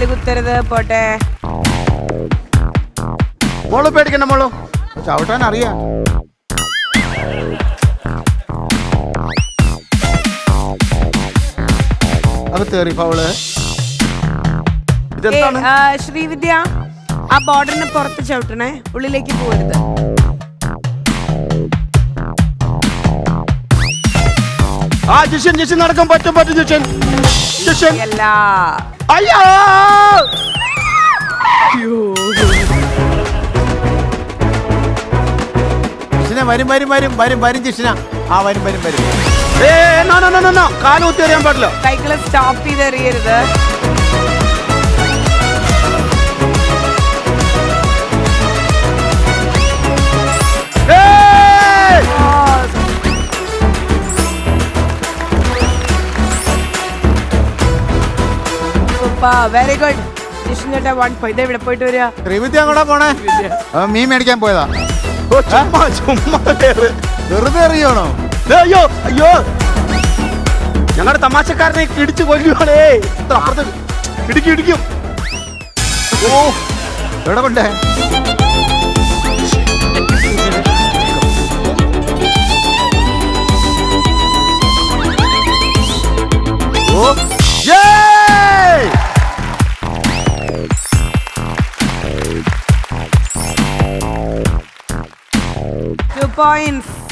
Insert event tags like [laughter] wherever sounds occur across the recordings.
കാലുകുത്തരുത് പോട്ടെ. മോൾ പേടിക്കണ്ട മോളു? ചവിട്ടാൻ അറിയാം. അകത്തേറി ഫൗൾ ഇതെന്താണ്? ശ്രീവിദ്യ ആ ബോർഡറിന് പുറത്ത് ചവിട്ടണേ ഉള്ളിലേക്ക് പോരുത്. ആ ജിഷൻ ജിഷൻ നടക്കാൻ പറ്റും പറ്റും ജിഷൻ. ജിഷൻ. അയ്യോ! ജിഷന വരും വരും വരും വരും വരും ജിഷന. ആ വരും വരും വരും. ഏ നോ നോ നോ നോ കാൽ കുത്തി എറിയാൻ പാടില്ല. സൈക്കിൾ സ്റ്റോപ്പ് ചെയ്ത് എറിയരുത് വെരി ഗുഡ് ജിഷൻ ചേട്ടാ വൺ പോയിന്റ് ഇവിടെ പോയിട്ട് വരിക. ശ്രീവിദ്യ അങ്ങോട്ടാ പോണേ? അവൻ മീൻ മേടിക്കാൻ പോയതാ. ഓ, ചുമ്മാ ചുമ്മാ കേറ്. വെറുതെ എറിയണോ ദേ, അയ്യോ അയ്യോ. ഞങ്ങളുടെ തമാശക്കാരനെ ഇടിച്ചു കൊല്ലുവാണേ. ഇത്ര അപ്പുറത്ത് ഇടിക്കും ഇടിക്കും. ഓ എവിടെ കൊണ്ടേ?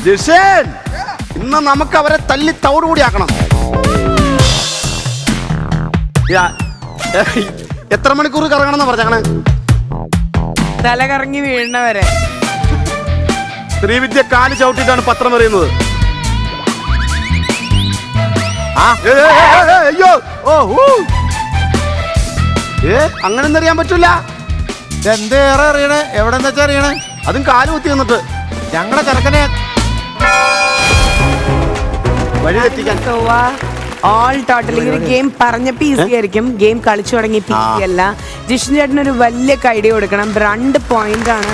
ജിഷൻ ഇന്ന് നമുക്ക് അവരെ തല്ലി തവറുകൂടി കൂടി ആക്കണം. യാ, എത്ര മണിക്കൂർ കറങ്ങണം എന്ന് പറഞ്ഞാണ് തല കറങ്ങി വീഴുന്നവരെ. ശ്രീവിദ്യ കാൽ ചവിട്ടിട്ടാണ് പത്രം പറയുന്നത് അയ്യോ ഓ ഊ. ഏ അങ്ങനൊന്നും അറിയാൻ പറ്റൂല. എന്തേറെ അറിയണേ എവിടെ വെച്ചാ അറിയണേ അതും കാൽ കുത്തി നിന്നിട്ട്. ഞങ്ങളെ ചെറുക്കനെ വഴി തെറ്റിക്കാൻ ഓൾ ടോട്ടൽ ഇങ്ങനെ ഗെയിം പറഞ്ഞപ്പോ ഈസി ആയിരിക്കും. ഗെയിം കളിച്ചു തുടങ്ങി അല്ല. ജിഷൻ ചേട്ടൻ ഒരു വലിയ കൈഡിയ കൊടുക്കണം. രണ്ട് പോയിന്റ് ആണ്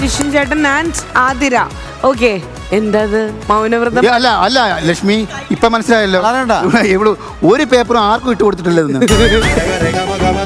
ജിഷൻ ചേട്ടൻ ആൻഡ് ആതിര. ഓക്കെ എന്തത് മൗനവ്രതം. അല്ല അല്ല ലക്ഷ്മി ഇപ്പൊ മനസ്സിലായല്ലോ. ഒരു പേപ്പറും ആർക്കും ഇട്ട് കൊടുത്തിട്ടില്ലെന്ന് [laughs]